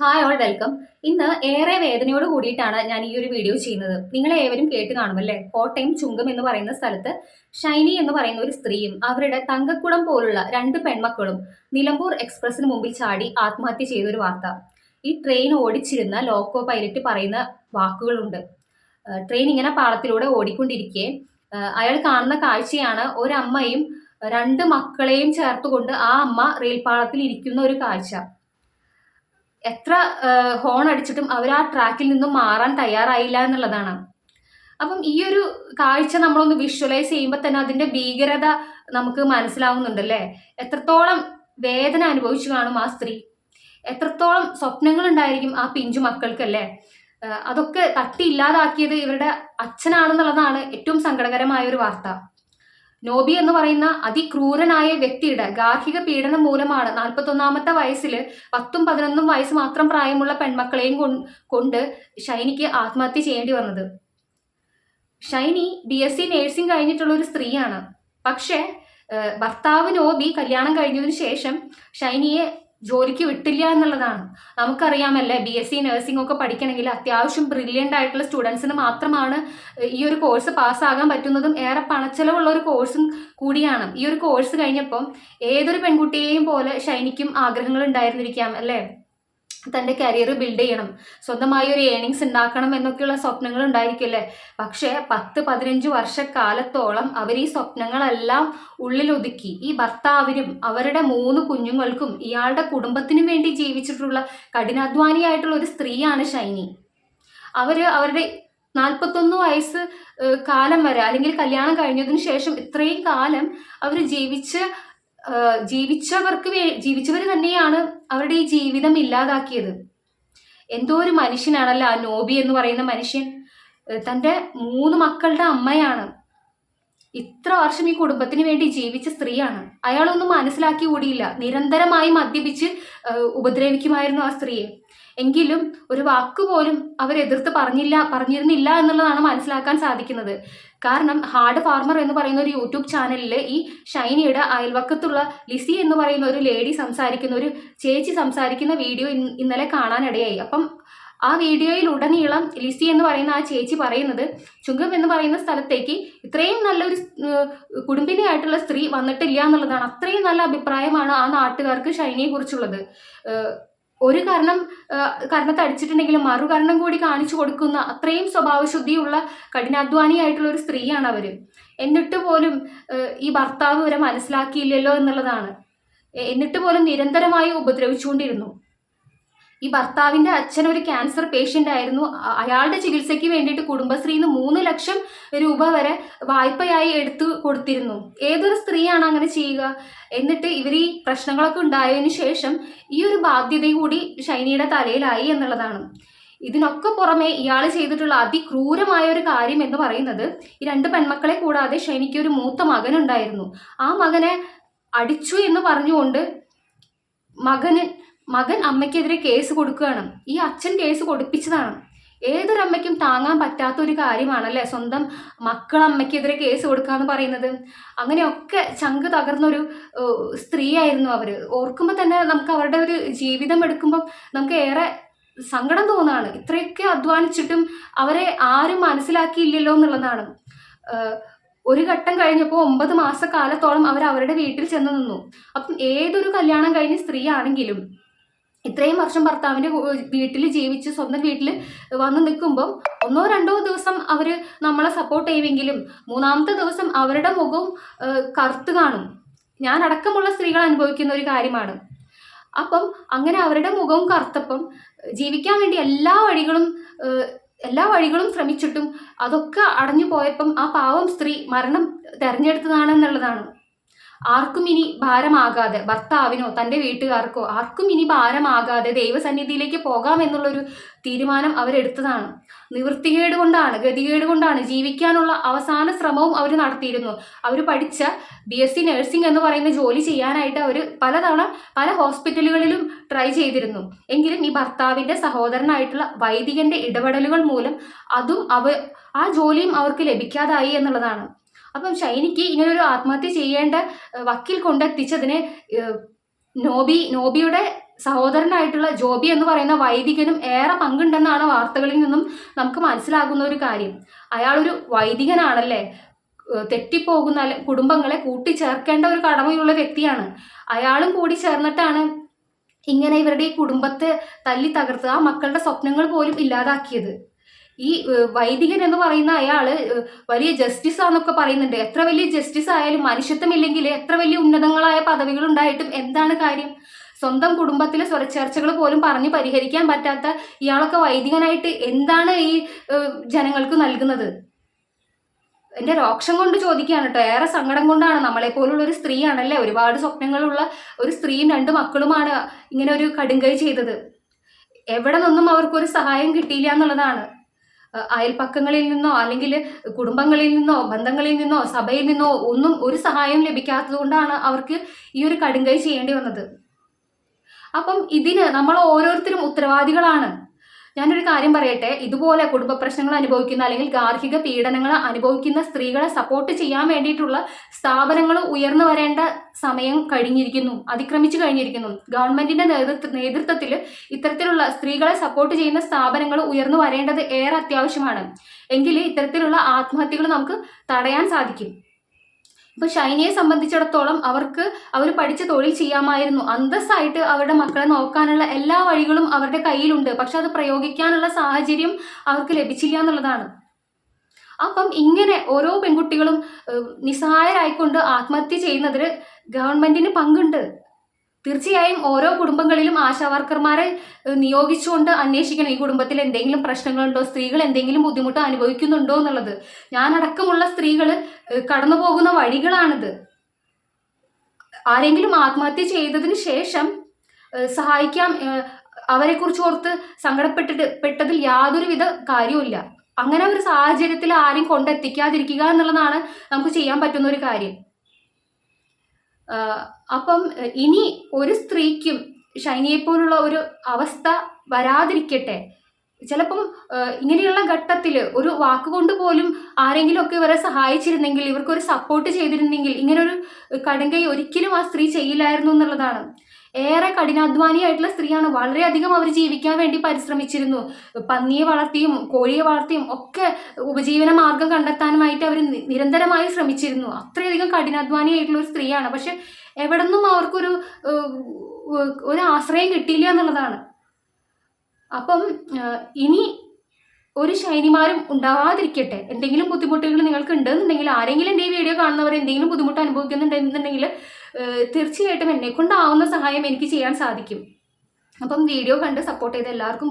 Hi all welcome ഇന്ന് ഏറെ വേദനയോട് കൂടിയിട്ടാണ് ഞാൻ ഈ ഒരു വീഡിയോ ചെയ്യുന്നത്. നിങ്ങൾ ഏവരും കേട്ട് കാണുമല്ലേ കോട്ടയം ചുങ്കം എന്ന് പറയുന്ന സ്ഥലത്ത് ഷൈനി എന്ന് പറയുന്ന ഒരു സ്ത്രീയും അവരുടെ തങ്കക്കുടം പോലുള്ള രണ്ട് പെൺമക്കളും നിലമ്പൂർ എക്സ്പ്രസിന് മുമ്പിൽ ചാടി ആത്മഹത്യ ചെയ്ത ഒരു വാർത്ത. ഈ ട്രെയിൻ ഓടിച്ചിരുന്ന ലോക്കോ പൈലറ്റ് പറയുന്ന വാക്കുകളുണ്ട്. ട്രെയിൻ ഇങ്ങനെ പാളത്തിലൂടെ ഓടിക്കൊണ്ടിരിക്കെ. അയാൾ കാണുന്ന കാഴ്ചയാണ് ഒരമ്മയും രണ്ട് മക്കളെയും ചേർത്തുകൊണ്ട് ആ അമ്മ റെയിൽപാളത്തിൽ ഇരിക്കുന്ന ഒരു കാഴ്ച. എത്ര ഹോൺ അടിച്ചിട്ടും അവർ ആ ട്രാക്കിൽ നിന്നും മാറാൻ തയ്യാറായില്ല എന്നുള്ളതാണ്. അപ്പം ഈ ഒരു കാഴ്ച നമ്മളൊന്ന് വിഷ്വലൈസ് ചെയ്യുമ്പോൾ തന്നെ അതിന്റെ ഭീകരത നമുക്ക് മനസ്സിലാവുന്നുണ്ടല്ലേ? എത്രത്തോളം വേദന അനുഭവിച്ചു കാണും ആ സ്ത്രീ. എത്രത്തോളം സ്വപ്നങ്ങൾ ഉണ്ടായിരിക്കും ആ പിഞ്ചു മക്കൾക്കല്ലേ? അതൊക്കെ തട്ടി ഇല്ലാതാക്കിയത് ഇവരുടെ അച്ഛനാണെന്നുള്ളതാണ് ഏറ്റവും സങ്കടകരമായ ഒരു വാർത്ത. നോബി എന്ന് പറയുന്ന അതിക്രൂരനായ വ്യക്തിയുടെ ഗാർഹിക പീഡനം മൂലമാണ് നാൽപ്പത്തൊന്നാമത്തെ വയസ്സിൽ പത്തും പതിനൊന്നും വയസ്സ് മാത്രം പ്രായമുള്ള പെൺമക്കളെയും കൊണ്ട് ഷൈനിക്ക് ആത്മഹത്യ ചെയ്യേണ്ടി വന്നത്. Shiny B S C nursing കഴിഞ്ഞിട്ടുള്ള ഒരു സ്ത്രീയാണ്. പക്ഷേ ഭർത്താവ് നോബി കല്യാണം കഴിഞ്ഞതിനു ശേഷം ഷൈനിയെ ജോലിക്ക് വിട്ടില്ല എന്നുള്ളതാണ്. നമുക്കറിയാമല്ലേ ബി എസ് സി നഴ്സിംഗ് ഒക്കെ പഠിക്കണമെങ്കിൽ അത്യാവശ്യം ബ്രില്യന്റ് ആയിട്ടുള്ള സ്റ്റുഡൻസിന് മാത്രമാണ് ഈ ഒരു കോഴ്സ് പാസ്സാകാൻ പറ്റുന്നതും ഏറെ പണച്ചെലവുള്ള ഒരു കോഴ്സും കൂടിയാണ്. ഈ ഒരു കോഴ്സ് കഴിഞ്ഞപ്പം ഏതൊരു പെൺകുട്ടിയെയും പോലെ ശൈനിക്കും ആഗ്രഹങ്ങൾ ഉണ്ടായിരുന്നിരിക്കാം അല്ലേ? തന്റെ കരിയർ ബിൽഡ് ചെയ്യണം. സ്വന്തമായി ഒരു ഏണിങ്സ് ഉണ്ടാക്കണം എന്നൊക്കെയുള്ള സ്വപ്നങ്ങൾ ഉണ്ടായിരിക്കില്ലേ പക്ഷേ പത്ത് പതിനഞ്ച് വർഷക്കാലത്തോളം അവർ ഈ സ്വപ്നങ്ങളെല്ലാം ഉള്ളിലൊതുക്കി. ഈ ഭർത്താവിനും അവരുടെ മൂന്ന് കുഞ്ഞുങ്ങൾക്കും ഇയാളുടെ കുടുംബത്തിനും വേണ്ടി ജീവിച്ചിട്ടുള്ള കഠിനാധ്വാനിയായിട്ടുള്ള ഒരു സ്ത്രീയാണ് ഷൈനി. അവർ അവരുടെ നാൽപ്പത്തൊന്ന് വയസ്സ് കാലം വരെ അല്ലെങ്കിൽ കല്യാണം കഴിഞ്ഞതിന് ശേഷം ഇത്രയും കാലം അവർ ജീവിച്ച് ജീവിച്ചവർക്ക് വേ ജീവിച്ചവർ തന്നെയാണ് അവരുടെ ഈ ജീവിതം ഇല്ലാതാക്കിയത്. എന്തോ ഒരു മനുഷ്യനാണല്ലോ ആ നോബി എന്ന് പറയുന്ന മനുഷ്യൻ. തന്റെ മൂന്ന് മക്കളുടെ അമ്മയാണ്. ഇത്ര വർഷം ഈ കുടുംബത്തിന് വേണ്ടി ജീവിച്ച സ്ത്രീയാണ്. അയാളൊന്നും മനസ്സിലാക്കി കൂടിയില്ല. നിരന്തരമായി മദ്യപിച്ച് ഉപദ്രവിക്കുമായിരുന്നു ആ സ്ത്രീയെ എങ്കിലും ഒരു വാക്ക് പോലും അവരെതിർത്ത് പറഞ്ഞില്ല പറഞ്ഞിരുന്നില്ല എന്നുള്ളതാണ് മനസ്സിലാക്കാൻ സാധിക്കുന്നത്. കാരണം ഹാർഡ് ഫാർമർ എന്ന് പറയുന്ന ഒരു യൂട്യൂബ് ചാനലിൽ ഈ ഷൈനിയുടെ അയൽവക്കത്തുള്ള ലിസി എന്ന് പറയുന്ന ഒരു ലേഡി സംസാരിക്കുന്ന ഒരു ചേച്ചി സംസാരിക്കുന്ന വീഡിയോ ഇന്നലെ കാണാനിടയായി. അപ്പം ആ വീഡിയോയിൽ ഉടനീളം ലിസി എന്ന് പറയുന്ന ആ ചേച്ചി പറയുന്നത് ചുങ്കം എന്ന് പറയുന്ന സ്ഥലത്തേക്ക് ഇത്രയും നല്ലൊരു കുടുംബിനിയായിട്ടുള്ള സ്ത്രീ വന്നിട്ടില്ല എന്നുള്ളതാണ് അത്രയും നല്ല അഭിപ്രായമാണ് ആ നാട്ടുകാർക്ക് ഷൈനിയെ കുറിച്ചുള്ളത്. ഒരു കാരണം കാരണത്തെ അടിച്ചിട്ടുണ്ടെങ്കിലും മറു കാരണം കൂടി കാണിച്ചു കൊടുക്കുന്ന അത്രയും സ്വഭാവശുദ്ധിയുള്ള കഠിനാധ്വാനിയായിട്ടുള്ള ഒരു സ്ത്രീയാണ് അവർ എന്നിട്ട് പോലും ഈ ഭർത്താവ് വരെ മനസ്സിലാക്കിയില്ലല്ലോ എന്നുള്ളതാണ്. എന്നിട്ട് പോലും നിരന്തരമായി ഉപദ്രവിച്ചുകൊണ്ടിരുന്നു. ഈ ഭർത്താവിന്റെ അച്ഛൻ ഒരു ക്യാൻസർ പേഷ്യന്റ് ആയിരുന്നു. അയാളുടെ ചികിത്സയ്ക്ക് വേണ്ടിയിട്ട് കുടുംബശ്രീന്ന് മൂന്ന് ലക്ഷം രൂപ വരെ വായ്പയായി എടുത്തു കൊടുത്തിരുന്നു. ഏതൊരു സ്ത്രീയാണ് അങ്ങനെ ചെയ്യുക? എന്നിട്ട് ഇവർ ഈ പ്രശ്നങ്ങളൊക്കെ ഉണ്ടായതിനു ശേഷം ഈ ഒരു ബാധ്യത കൂടി ഷൈനിയുടെ തലയിലായി എന്നുള്ളതാണ്. ഇതിനൊക്കെ പുറമെ ഇയാൾ ചെയ്തിട്ടുള്ള അതിക്രൂരമായ ഒരു കാര്യം എന്ന് പറയുന്നത് ഈ രണ്ട് പെൺമക്കളെ കൂടാതെ ഷൈനിക്ക് ഒരു മൂത്ത മകൻ ഉണ്ടായിരുന്നു ആ മകനെ അടിച്ചു എന്ന് പറഞ്ഞുകൊണ്ട് മകന് മകൻ അമ്മയ്ക്കെതിരെ കേസ് കൊടുക്കുകയാണ്. ഈ അച്ഛൻ കേസ് കൊടുപ്പിച്ചതാണ്. ഏതൊരമ്മയ്ക്കും താങ്ങാൻ പറ്റാത്ത ഒരു കാര്യമാണല്ലേ സ്വന്തം മക്കൾ അമ്മയ്ക്കെതിരെ കേസ് കൊടുക്കുക എന്ന് പറയുന്നത്? അങ്ങനെയൊക്കെ ചങ്ക് തകർന്നൊരു സ്ത്രീയായിരുന്നു അവർ ഓർക്കുമ്പോൾ തന്നെ നമുക്ക് അവരുടെ ഒരു ജീവിതം എടുക്കുമ്പം നമുക്ക് ഏറെ സങ്കടം തോന്നാണ്. ഇത്രയൊക്കെ അധ്വാനിച്ചിട്ടും അവരെ ആരും മനസ്സിലാക്കിയില്ലല്ലോ എന്നുള്ളതാണ്. ഒരു ഘട്ടം കഴിഞ്ഞപ്പോൾ ഒമ്പത് മാസക്കാലത്തോളം അവർ അവരുടെ വീട്ടിൽ ചെന്ന് നിന്നു. അപ്പം ഏതൊരു കല്യാണം കഴിഞ്ഞ സ്ത്രീ ആണെങ്കിലും ഇത്രയും വർഷം ഭർത്താവിന്റെ വീട്ടിൽ ജീവിച്ച് സ്വന്തം വീട്ടിൽ വന്ന് നിൽക്കുമ്പം ഒന്നോ രണ്ടോ ദിവസം അവർ നമ്മളെ സപ്പോർട്ട് ചെയ്യുമെങ്കിലും മൂന്നാമത്തെ ദിവസം അവരുടെ ഏഹ്, കറുത്ത് കാണും. ഞാൻ അടക്കമുള്ള സ്ത്രീകൾ അനുഭവിക്കുന്ന ഒരു കാര്യമാണ്. അപ്പം അങ്ങനെ അവരുടെ മുഖവും കറുത്തപ്പം ജീവിക്കാൻ വേണ്ടി എല്ലാ വഴികളും എല്ലാ വഴികളും ശ്രമിച്ചിട്ടും അതൊക്കെ അടഞ്ഞു പോയപ്പം ആ പാവം സ്ത്രീ മരണം തെരഞ്ഞെടുത്തതാണെന്നുള്ളതാണ്. ആർക്കും ഇനി ഭാരമാകാതെ ഭർത്താവിനോ തന്റെ വീട്ടുകാർക്കോ ആർക്കും ഇനി ഭാരമാകാതെ ദൈവസന്നിധിയിലേക്ക് പോകാം എന്നുള്ളൊരു തീരുമാനം അവരെടുത്തതാണ്. നിവൃത്തികേട് കൊണ്ടാണ് ഗതികേട് കൊണ്ടാണ് ജീവിക്കാനുള്ള അവസാന ശ്രമവും അവർ നടത്തിയിരുന്നു. അവർ പഠിച്ച ബി എസ് സി നഴ്സിംഗ് എന്ന് പറയുന്ന ജോലി ചെയ്യാനായിട്ട് അവർ പലതവണ പല ഹോസ്പിറ്റലുകളിലും ട്രൈ ചെയ്തിരുന്നു. എങ്കിലും ഈ ഭർത്താവിന്റെ സഹോദരനായിട്ടുള്ള വൈദികന്റെ ഇടപെടലുകൾ മൂലം അതും അവ ആ ജോലിയും അവർക്ക് ലഭിക്കാതായി എന്നുള്ളതാണ്. അപ്പം ഷൈനിക്ക് ഇങ്ങനെ ഒരു ആത്മഹത്യ ചെയ്യേണ്ട വക്കീൽ കൊണ്ടെത്തിച്ചതിന് നോബി നോബിയുടെ സഹോദരനായിട്ടുള്ള ജോബി എന്ന് പറയുന്ന വൈദികനും ഏറെ പങ്കുണ്ടെന്നാണ് വാർത്തകളിൽ നിന്നും നമുക്ക് മനസ്സിലാകുന്ന ഒരു കാര്യം. അയാളൊരു വൈദികനാണല്ലേ? തെറ്റിപ്പോകുന്ന കുടുംബങ്ങളെ കൂട്ടിച്ചേർക്കേണ്ട ഒരു കടമയുള്ള വ്യക്തിയാണ്. അയാളും കൂടി ചേർന്നിട്ടാണ് ഇങ്ങനെ ഇവരുടെ ഈ കുടുംബത്തെ തല്ലി തകർത്ത് ആ മക്കളുടെ സ്വപ്നങ്ങൾ പോലും ഇല്ലാതാക്കിയത്. ഈ വൈദികൻ എന്ന് പറയുന്ന അയാൾ വലിയ ജസ്റ്റിസ് ആണെന്നൊക്കെ പറയുന്നുണ്ട്. എത്ര വലിയ ജസ്റ്റിസ് ആയാലും മനുഷ്യത്വമില്ലെങ്കിൽ എത്ര വലിയ ഉന്നതങ്ങളായ പദവികൾ ഉണ്ടായിട്ടും എന്താണ് കാര്യം? സ്വന്തം കുടുംബത്തിലെ സ്വരച്ചേർച്ചകൾ പോലും പറഞ്ഞ് പരിഹരിക്കാൻ പറ്റാത്ത ഇയാളൊക്കെ വൈദികനായിട്ട് എന്താണ് ഈ ജനങ്ങൾക്ക് നൽകുന്നത്? എന്റെ രോക്ഷം കൊണ്ട് ചോദിക്കുകയാണ് കേട്ടോ ഏറെ സങ്കടം കൊണ്ടാണ് നമ്മളെ പോലുള്ള ഒരു സ്ത്രീയാണല്ലേ? ഒരുപാട് സ്വപ്നങ്ങളുള്ള ഒരു സ്ത്രീയും രണ്ട് മക്കളുമാണ് ഇങ്ങനെ ഒരു കടുങ്കൈ ചെയ്തത്. എവിടെ നിന്നും അവർക്കൊരു സഹായം കിട്ടിയില്ല എന്നുള്ളതാണ്. അയൽപ്പക്കങ്ങളിൽ നിന്നോ അല്ലെങ്കിൽ കുടുംബങ്ങളിൽ നിന്നോ ബന്ധങ്ങളിൽ നിന്നോ സഭയിൽ നിന്നോ ഒന്നും ഒരു സഹായം ലഭിക്കാത്തത് കൊണ്ടാണ് അവർക്ക് ഈ ഒരു കടുങ്കൈ ചെയ്യേണ്ടി വന്നത്. അപ്പം ഇതിന് നമ്മൾ ഓരോരുത്തരും ഉത്തരവാദികളാണ്. ഞാനൊരു കാര്യം പറയട്ടെ? ഇതുപോലെ കുടുംബ പ്രശ്നങ്ങൾ അനുഭവിക്കുന്ന അല്ലെങ്കിൽ ഗാർഹിക പീഡനങ്ങൾ അനുഭവിക്കുന്ന സ്ത്രീകളെ സപ്പോർട്ട് ചെയ്യാൻ വേണ്ടിയിട്ടുള്ള സ്ഥാപനങ്ങൾ ഉയർന്നു വരേണ്ട സമയം കഴിഞ്ഞിരിക്കുന്നു. അതിക്രമിച്ചു കഴിഞ്ഞിരിക്കുന്നു. ഗവൺമെന്റിന്റെ നേതൃത്വത്തിൽ ഇത്തരത്തിലുള്ള സ്ത്രീകളെ സപ്പോർട്ട് ചെയ്യുന്ന സ്ഥാപനങ്ങൾ ഉയർന്നു വരേണ്ടത് ഏറെ അത്യാവശ്യമാണ്. എങ്കിൽ ഇത്തരത്തിലുള്ള ആത്മഹത്യകൾ നമുക്ക് തടയാൻ സാധിക്കും. ഇപ്പൊ ഷൈനയെ സംബന്ധിച്ചിടത്തോളം അവർക്ക് അവർ പഠിച്ച തൊഴിൽ ചെയ്യാമായിരുന്നു. അന്തസ്സായിട്ട് അവരുടെ മക്കളെ നോക്കാനുള്ള എല്ലാ വഴികളും അവരുടെ കയ്യിലുണ്ട്. പക്ഷെ അത് പ്രയോഗിക്കാനുള്ള സാഹചര്യം അവർക്ക് ലഭിച്ചില്ല എന്നുള്ളതാണ്. അപ്പം ഇങ്ങനെ ഓരോ പെൺകുട്ടികളും നിസ്സഹായരായിക്കൊണ്ട് ആത്മഹത്യ ചെയ്യുന്നതിൽ ഗവൺമെന്റിന് പങ്കുണ്ട്. തീർച്ചയായും ഓരോ കുടുംബങ്ങളിലും ആശാവർക്കർമാരെ നിയോഗിച്ചുകൊണ്ട് അന്വേഷിക്കണം. ഈ കുടുംബത്തിൽ എന്തെങ്കിലും പ്രശ്നങ്ങളുണ്ടോ? സ്ത്രീകൾ എന്തെങ്കിലും ബുദ്ധിമുട്ട് അനുഭവിക്കുന്നുണ്ടോ എന്നുള്ളത്. ഞാനടക്കമുള്ള സ്ത്രീകൾ കടന്നു പോകുന്ന വഴികളാണിത്. ആരെങ്കിലും ആത്മഹത്യ ചെയ്തതിന് ശേഷം സഹായിക്കാം അവരെ അവരെക്കുറിച്ച് ഓർത്ത് സങ്കടപ്പെട്ടിട്ട് പെട്ടതിൽ യാതൊരുവിധ കാര്യവുമില്ല. അങ്ങനെ ഒരു സാഹചര്യത്തിൽ ആരും കൊണ്ടെത്തിക്കാതിരിക്കുക എന്നുള്ളതാണ് നമുക്ക് ചെയ്യാൻ പറ്റുന്ന ഒരു കാര്യം. അപ്പം ഇനി ഒരു സ്ത്രീക്കും ഷൈനിയെ പോലുള്ള ഒരു അവസ്ഥ വരാതിരിക്കട്ടെ. ചിലപ്പം ഇങ്ങനെയുള്ള ഘട്ടത്തിൽ ഒരു വാക്കുകൊണ്ട് പോലും ആരെങ്കിലും ഒക്കെ ഇവരെ സഹായിച്ചിരുന്നെങ്കിൽ ഇവർക്കൊരു സപ്പോർട്ട് ചെയ്തിരുന്നെങ്കിൽ ഇങ്ങനൊരു കടുങ്കൈ ഒരിക്കലും ആ സ്ത്രീ ചെയ്യില്ലായിരുന്നു എന്നുള്ളതാണ്. ഏറെ കഠിനാധ്വാനിയായിട്ടുള്ള സ്ത്രീയാണ്. വളരെയധികം അവർ ജീവിക്കാൻ വേണ്ടി പരിശ്രമിച്ചിരുന്നു. പന്നിയെ വളർത്തിയും കോഴിയെ വളർത്തിയും ഒക്കെ ഉപജീവന മാർഗം കണ്ടെത്താനുമായിട്ട് അവർ നിരന്തരമായി ശ്രമിച്ചിരുന്നു. അത്രയധികം കഠിനാധ്വാനിയായിട്ടുള്ള ഒരു സ്ത്രീയാണ്. പക്ഷെ എവിടെ നിന്നും അവർക്കൊരു ഒരു ആശ്രയം കിട്ടിയില്ല എന്നുള്ളതാണ്. അപ്പം ഇനി ഒരു ശൈനിമാരും ഉണ്ടാവാതിരിക്കട്ടെ. എന്തെങ്കിലും ബുദ്ധിമുട്ടുകൾ നിങ്ങൾക്ക് ഉണ്ടെന്നുണ്ടെങ്കിൽ ആരെങ്കിലും എന്റെ ഈ വീഡിയോ കാണുന്നവർ എന്തെങ്കിലും ബുദ്ധിമുട്ട് അനുഭവിക്കുന്നുണ്ടെന്നുണ്ടെങ്കിൽ തീർച്ചയായിട്ടും എന്നെ കൊണ്ടാവുന്ന സഹായം എനിക്ക് ചെയ്യാൻ സാധിക്കും. അപ്പം വീഡിയോ കണ്ട് സപ്പോർട്ട് ചെയ്ത എല്ലാവർക്കും